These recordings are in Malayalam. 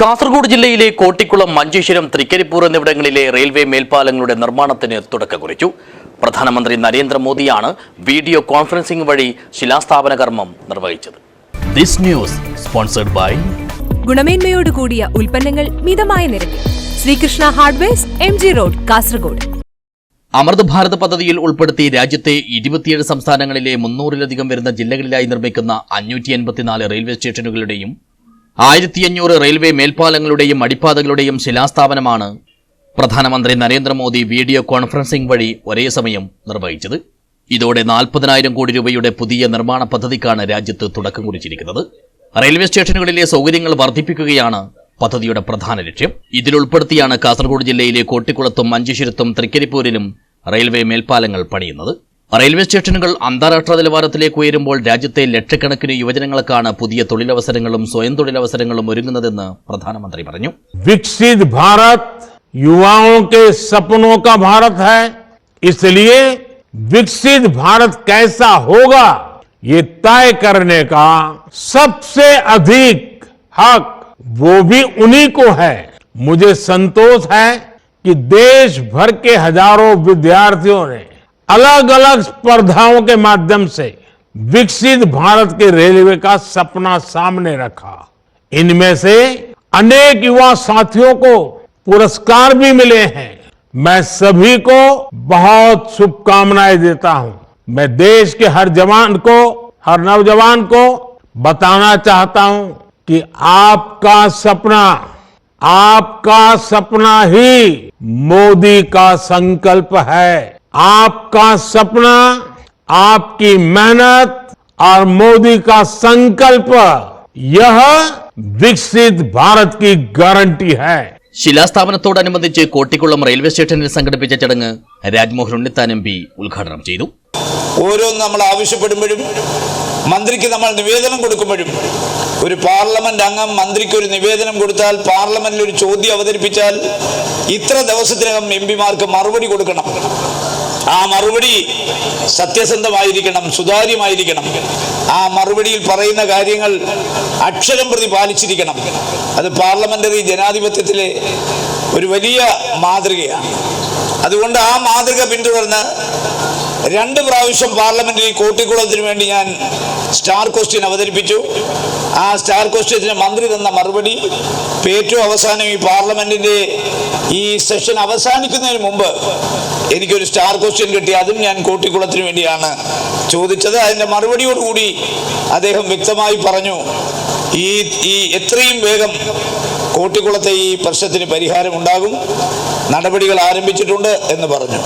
കാസർഗോഡ് ജില്ലയിലെ കോട്ടിക്കുളം മഞ്ചേശ്വരം തൃക്കരിപ്പൂർ എന്നിവിടങ്ങളിലെ റെയിൽവേ മേൽപ്പാലങ്ങളുടെ നിർമ്മാണത്തിന് തുടക്കം കുറിച്ചു. പ്രധാനമന്ത്രി നരേന്ദ്രമോദിയാണ് വീഡിയോ കോൺഫറൻസിംഗ് വഴി ശിലാസ്ഥാപന കർമ്മം നിർവഹിച്ചത്. ദിസ് ന്യൂസ് സ്പോൺസർഡ് ബൈ ഗുണമേന്മയോട് കൂടിയ ഉൽപ്പന്നങ്ങൾ മിതമായ നിരക്കിൽ. Sreekrishna hardwares M G road Kasaragod. Amrit Bharat പദ്ധതിയിൽ ഉൾപ്പെടുത്തി രാജ്യത്തെ ഇരുപത്തിയേഴ് സംസ്ഥാനങ്ങളിലെ മുന്നൂറിലധികം വരുന്ന ജില്ലകളിലായി നിർമ്മിക്കുന്ന അഞ്ഞൂറ്റി എൺപത്തിനാല് റെയിൽവേ സ്റ്റേഷനുകളുടെയും ആയിരത്തി അഞ്ഞൂറ് റെയിൽവേ മേൽപ്പാലങ്ങളുടെയും അടിപ്പാതകളുടെയും ശിലാസ്ഥാപനമാണ് പ്രധാനമന്ത്രി നരേന്ദ്രമോദി വീഡിയോ കോൺഫറൻസിംഗ് വഴി ഒരേ സമയം നിർവഹിച്ചത്. ഇതോടെ നാൽപ്പതിനായിരം കോടി രൂപയുടെ പുതിയ നിർമ്മാണ പദ്ധതിക്കാണ് രാജ്യത്ത് തുടക്കം കുറിച്ചിരിക്കുന്നത്. റെയിൽവേ സ്റ്റേഷനുകളിലെ സൗകര്യങ്ങൾ വർദ്ധിപ്പിക്കുകയാണ് പദ്ധതിയുടെ പ്രധാന ലക്ഷ്യം. ഇതിലുൾപ്പെടുത്തിയാണ് കാസർഗോഡ് ജില്ലയിലെ കോട്ടിക്കുളത്തും മഞ്ചേശ്വരത്തും തൃക്കരിപ്പൂരിലും റെയിൽവേ മേൽപ്പാലങ്ങൾ പണിയുന്നത്. റെയിൽവേ സ്റ്റേഷനുകൾ അന്താരാഷ്ട്ര നിലവാരത്തിലേക്ക് ഉയരുമ്പോൾ രാജ്യത്തെ ലക്ഷക്കണക്കിന് യുവജനങ്ങൾക്കാണ് പുതിയ തൊഴിലവസരങ്ങളും സ്വയം തൊഴിലവസരങ്ങളും ഒരുങ്ങുന്നതെന്ന് പ്രധാനമന്ത്രി പറഞ്ഞു विकसित भारत युवाओं के सपनों का भारत है इसलिए विकसित भारत कैसा होगा ये तय करने का सबसे अधिक हक वो भी उन्हीं को है मुझे संतोष है कि देश भर के हजारों विद्यार्थियों ने अलग अलग स्पर्धाओं के माध्यम से विकसित भारत के रेलवे का सपना सामने रखा। इनमें से अनेक युवा साथियों को पुरस्कार भी मिले हैं। मैं सभी को बहुत शुभकामनाएँ देता हूँ। मैं देश के हर जवान को, हर नौजवान को बताना चाहता हूँ कि आपका सपना आपका सपना ही मोदी का संकल्प है। आपका सपना आपकी मेहनत और मोदी का संकल्प यह विकसित भारत की गारंटी है ശിലാസ്ഥാപനത്തോടനുബന്ധിച്ച് കോട്ടിക്കുളം റെയിൽവേ സ്റ്റേഷനിൽ സംഘടിപ്പിച്ച ചടങ്ങ് രാജ്മോഹൻ ഉണ്ണിത്താൻ എം പി ഉദ്ഘാടനം ചെയ്തു ഓരോന്ന് നമ്മൾ ആവശ്യപ്പെടുമ്പോഴും മന്ത്രിക്ക് നമ്മൾ നിവേദനം കൊടുക്കുമ്പോഴും ഒരു പാർലമെന്റ് അംഗം മന്ത്രിക്ക് ഒരു നിവേദനം കൊടുത്താൽ പാർലമെന്റിൽ ഒരു ചോദ്യം അവതരിപ്പിച്ചാൽ ഇത്ര ദിവസത്തിനകം എം പിമാർക്ക് മറുപടി കൊടുക്കണം ആ മറുപടി സത്യസന്ധമായിരിക്കണം സുതാര്യമായിരിക്കണം. ആ മറുപടിയിൽ പറയുന്ന കാര്യങ്ങൾ അക്ഷരം പ്രതി പാലിച്ചിരിക്കണം. അത് പാർലമെന്ററി ജനാധിപത്യത്തിലെ ഒരു വലിയ മാതൃകയാണ്. അതുകൊണ്ട് ആ മാതൃക പിന്തുടർന്ന് രണ്ട് പ്രാവശ്യം പാർലമെന്റിൽ കോട്ടിക്കുളത്തിന് വേണ്ടി ഞാൻ സ്റ്റാർ ക്വസ്റ്റ്യൻ അവതരിപ്പിച്ചു. ആ സ്റ്റാർ ക്വസ്റ്റ്യത്തിന് മന്ത്രി തന്ന മറുപടി ഏറ്റവും അവസാനം ഈ പാർലമെന്റിന്റെ ഈ സെഷൻ അവസാനിക്കുന്നതിന് മുമ്പ് എനിക്കൊരു സ്റ്റാർ ക്വസ്റ്റ്യൻ കിട്ടി. അതും ഞാൻ കോട്ടിക്കുളത്തിന് വേണ്ടിയാണ് ചോദിച്ചത്. അതിന്റെ മറുപടിയോടുകൂടി അദ്ദേഹം വ്യക്തമായി പറഞ്ഞു ഈ ഈ എത്രയും വേഗം കോട്ടിക്കുളത്തെ ഈ പ്രശ്നത്തിന് പരിഹാരമുണ്ടാകും നടപടികൾ ആരംഭിച്ചിട്ടുണ്ട് എന്ന് പറഞ്ഞു.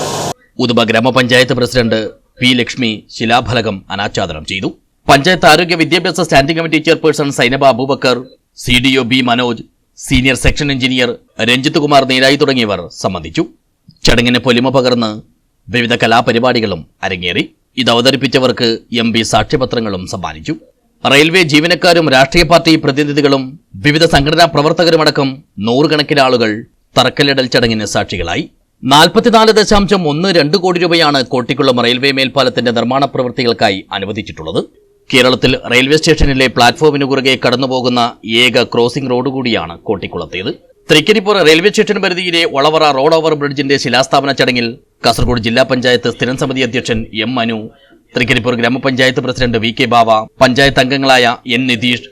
ഉദുമ ഗ്രാമപഞ്ചായത്ത് പ്രസിഡന്റ് പി ലക്ഷ്മി ശിലാഫലകം അനാച്ഛാദനം ചെയ്തു. പഞ്ചായത്ത് ആരോഗ്യ വിദ്യാഭ്യാസ standing committee chairperson Sainaba Aboobacker C D O B Manoj senior section engineer Ranjith Kumar നീരായി തുടങ്ങിയവർ സംബന്ധിച്ചു. ചടങ്ങിന് പൊലിമ പകർന്ന് വിവിധ കലാപരിപാടികളും അരങ്ങേറി. ഇത് അവതരിപ്പിച്ചവർക്ക് എം പി സാക്ഷ്യപത്രങ്ങളും സമ്മാനിച്ചു. റെയിൽവേ ജീവനക്കാരും രാഷ്ട്രീയ പാർട്ടി പ്രതിനിധികളും വിവിധ സംഘടനാ പ്രവർത്തകരുമടക്കം നൂറുകണക്കിന് ആളുകൾ തറക്കല്ലിടൽ ചടങ്ങിന് സാക്ഷികളായി. നാൽപ്പത്തിനാല് ദശാംശം ഒന്ന് രണ്ട് കോടി രൂപയാണ് കോട്ടിക്കുളം റെയിൽവേ മേൽപ്പാലത്തിന്റെ നിർമ്മാണ പ്രവൃത്തികൾക്കായി അനുവദിച്ചിട്ടുള്ളത്. കേരളത്തിൽ റെയിൽവേ സ്റ്റേഷനിലെ പ്ലാറ്റ്ഫോമിന് കുറുകെ കടന്നുപോകുന്ന ഏക ക്രോസിംഗ് റോഡ് കൂടിയാണ് കോട്ടിക്കുളത്തേത്. തൃക്കരിപ്പൂർ റെയിൽവേ സ്റ്റേഷൻ പരിധിയിലെ വളവറ റോഡ് ഓവർ ബ്രിഡ്ജിന്റെ ശിലാസ്ഥാപന ചടങ്ങിൽ കാസർഗോഡ് ജില്ലാ പഞ്ചായത്ത് സ്ഥിരം സമിതി അധ്യക്ഷൻ എം മനു തൃക്കരിപ്പൂർ ഗ്രാമപഞ്ചായത്ത് president V K Bava panchayat അംഗങ്ങളായ എൻ നിതീഷ്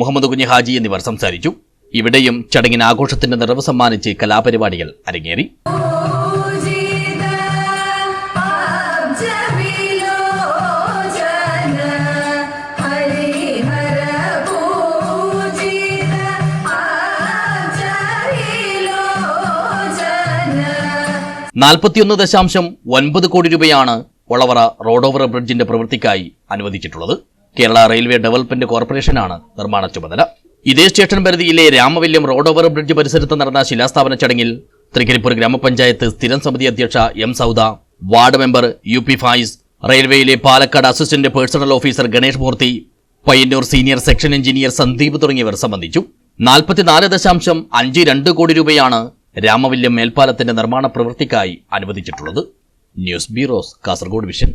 മുഹമ്മദ് കുഞ്ഞി ഹാജി എന്നിവർ സംസാരിച്ചു. ഇവിടെയും ചടങ്ങിന് ആഘോഷത്തിന്റെ നിറവ് സമ്മാനിച്ച് കലാപരിപാടികൾ അരങ്ങേറി. നാൽപ്പത്തിയൊന്ന് ദശാംശം ഒൻപത് കോടി രൂപയാണ് ഒളവറ റോഡ് ഓവർ ബ്രിഡ്ജിന്റെ പ്രവൃത്തിക്കായി അനുവദിച്ചിട്ടുള്ളത്. കേരള റെയിൽവേ ഡെവലപ്മെന്റ് കോർപ്പറേഷനാണ് നിർമ്മാണ ചുമതല. ഇതേ സ്റ്റേഷൻ പരിധിയിലെ രാമവല്യം റോഡ് ഓവർ ബ്രിഡ്ജ് പരിസരത്ത് നടന്ന ശിലാസ്ഥാപന ചടങ്ങിൽ തൃക്കരിപ്പൂർ ഗ്രാമപഞ്ചായത്ത് സ്ഥിരം സമിതി അധ്യക്ഷ M Sauda ward member U P Faiz റെയിൽവേയിലെ Palakkad assistant personnel officer Ganesh Moorthy Payyanur senior section engineer Sandeep തുടങ്ങിയവർ സംബന്ധിച്ചു. നാൽപ്പത്തിനാല് ദശാംശം അഞ്ച് രണ്ട് കോടി രൂപയാണ് രാമവല്യം മേൽപ്പാലത്തിന്റെ നിർമ്മാണ പ്രവൃത്തിക്കായി അനുവദിച്ചിട്ടുള്ളത് ന്യൂസ് ബ്യൂറോസ് കാസർഗോഡ് വിഷൻ.